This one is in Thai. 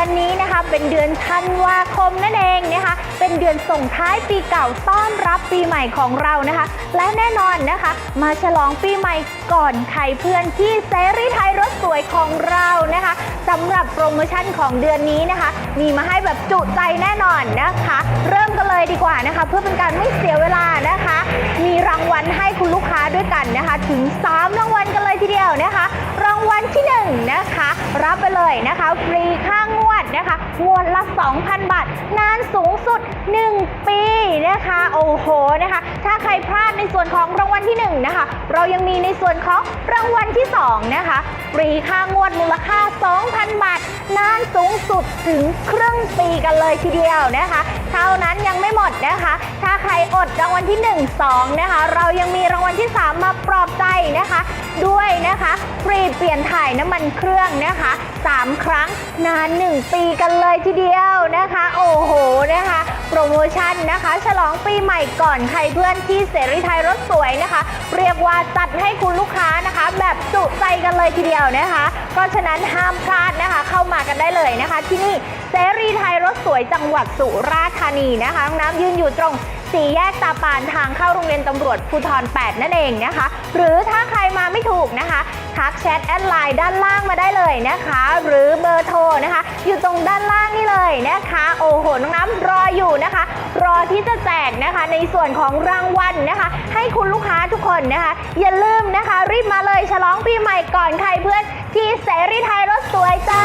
อนนี้นะคะเป็นเดือนธันวาคมนั่นเองนะคะ เป็นเดือนส่งท้ายปีเก่าต้อนรับปีใหม่ของเรานะคะ และแน่นอนนะคะ มาฉลองปีใหม่ก่อนใครเพื่อนที่เซรีไทยรถสวยของเรานะคะสำหรับโปรโมชั่นของเดือนนี้นะคะ มีมาให้แบบจุใจแน่นอนนะคะ เริ่มกันเลยดีกว่านะคะ เพื่อเป็นการไม่เสียเวลานะคะ มีรางวัลให้คุณลูกค้าด้วยกันนะคะ ถึง 3 รางวัลกันเลยทีเดียวนะคะางวัลที่1นะคะ รับไปเลยนะคะฟรีค่างวดนะคะงวดละ 2,000 บาท นานสูงสุด 1 ปีนะคะ โอ้โหนะคะ ถ้าใครพลาดในส่วนของรางวัลที่1นะคะเรายังมีในส่วนของรางวัลที่2นะคะฟรีค่างวดมูลค่า 2,000 บาท นานสูงสุดถึงครึ่งปีกันเลยทีเดียวนะคะ เท่านั้นยังไม่หมดนะคะ ถ้าใครอดรางวัลที่ 1 2 นะคะ เรายังมีรางวัลที่ 3 มาปลอบใจนะคะ ด้วยนะคะฟรีเปลี่ยนถ่ายน้ำมันเครื่องนะคะ 3 ครั้งนาน 1 ปีกันเลยทีเดียวนะคะ โอ้โหนะคะ โปรโมชั่นนะคะ ฉลองปีใหม่ก่อนใครเพื่อนที่เสรีไทยรถสวยนะคะ เรียกว่าจัดให้คุณลูกค้านะคะ แบบจุใจกันเลยทีเดียวนะคะ เพราะฉะนั้นห้ามพลาดนะคะ เข้ามากันได้เลยนะคะ ที่นี่เสรีไทยรถ วยจังหวัดสุราษฎร์ธานีนะคะน้ำยืนอยู่ตรงสี่แยกตาปานทางเข้าโรงเรียนตำรวจภูธร8 นั่นเองนะคะ หรือถ้าใครมาไม่ถูกนะคะทักแชทแอดไลน์ด้านล่างมาได้เลยนะคะ หรือเบอร์โทรนะคะ อยู่ตรงด้านล่างนี่เลยนะคะ โอ้โหน้องน้ำรออยู่นะคะ รอที่จะแจกนะคะในส่วนของรางวัลนะคะ ให้คุณลูกค้าทุกคนนะคะ อย่าลืมนะคะ รีบมาเลยฉลองปีใหม่ก่อนใครเพื่อนที่เสรีไทยรถสวยจ้า